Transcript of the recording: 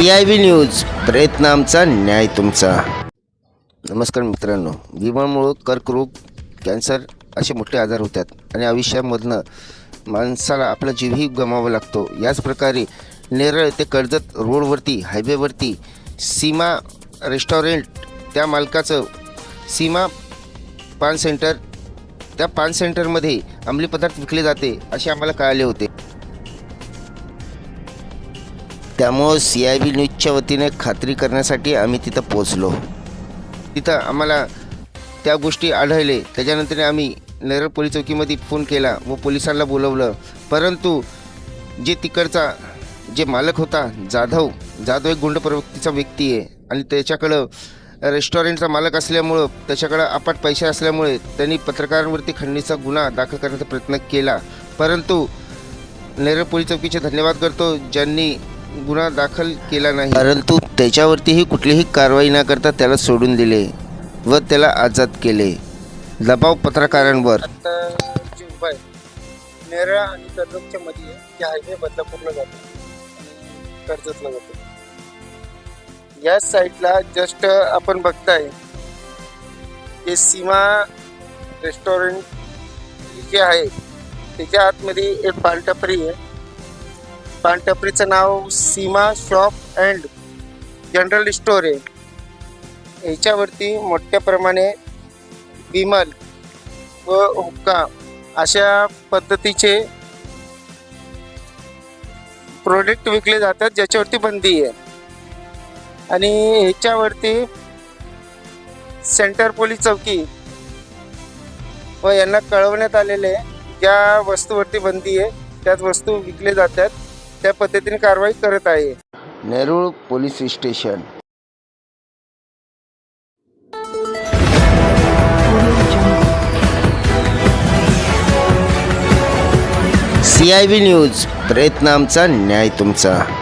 C I V news प्रयत्न आमचा न्याय तुमचा. नमस्कार मित्रांनो. विमामुळं कर्करोग कॅन्सर असे मोठे आजार होतात आणि आयुष्यामधनं माणसाला आपला जीवही गमावा लागतो. याच प्रकारे नेरळ ते कर्जत रोडवरती हायवेवरती सीमा रेस्टॉरंट त्या मालकाचं सीमा पान सेंटर त्या पान सेंटरमध्ये अंमली पदार्थ विकले जाते असे आम्हाला कळाले होते. त्यामुळं सी आय बी न्यूजच्या वतीने खात्री करण्यासाठी आम्ही तिथं पोचलो तिथं आम्हाला त्या गोष्टी आढळले. त्याच्यानंतर आम्ही नेरळ पोलीस चौकीमध्ये फोन केला व पोलिसांना बोलवलं. परंतु जे तिकडचा जे मालक होता जाधव जाधव एक गुंड प्रवृत्तीचा व्यक्ती आहे आणि त्याच्याकडं रेस्टॉरंटचा मालक असल्यामुळं त्याच्याकडं अपाट पैसे असल्यामुळे त्यांनी पत्रकारांवरती खंडणीचा गुन्हा दाखल करण्याचा प्रयत्न केला. परंतु नेरळ पोलीस चौकीचे धन्यवाद करतो. ज्यांनी गुन्हा दाखल केला नाही. परंतु त्याच्यावरतीही कुठलीही कारवाई न करता त्याला सोडून दिले व त्याला आजाद केले. दबाव पत्रकारांवर. आता जे नेरळ आणि कर्जतच्या मध्ये आहे, ते हायवे बदलापूरला जातो आणि कर्जतला जातो या साईडला जस्ट आपण बघताय हे सीमा रेस्टॉरंट जे आहे त्याच्या आतमध्ये एक पानटपरी आहे. पानटपरीचं नाव Seema shop and general store आहे. याच्यावरती मोठ्या प्रमाणे विमल व हुक्का अशा पद्धतीचे प्रोडक्ट विकले जातात ज्याच्यावरती बंदी आहे. आणि ह्याच्यावरती सेंटर पोलीस चौकी व यांना कळवण्यात आलेले ज्या वस्तूवरती बंदी आहे त्याच वस्तू विकले जातात. त्या पद्धतीने कारवाई करत आहे. Nerul police station. C I V news प्रयत्न आमचा न्याय तुमचा.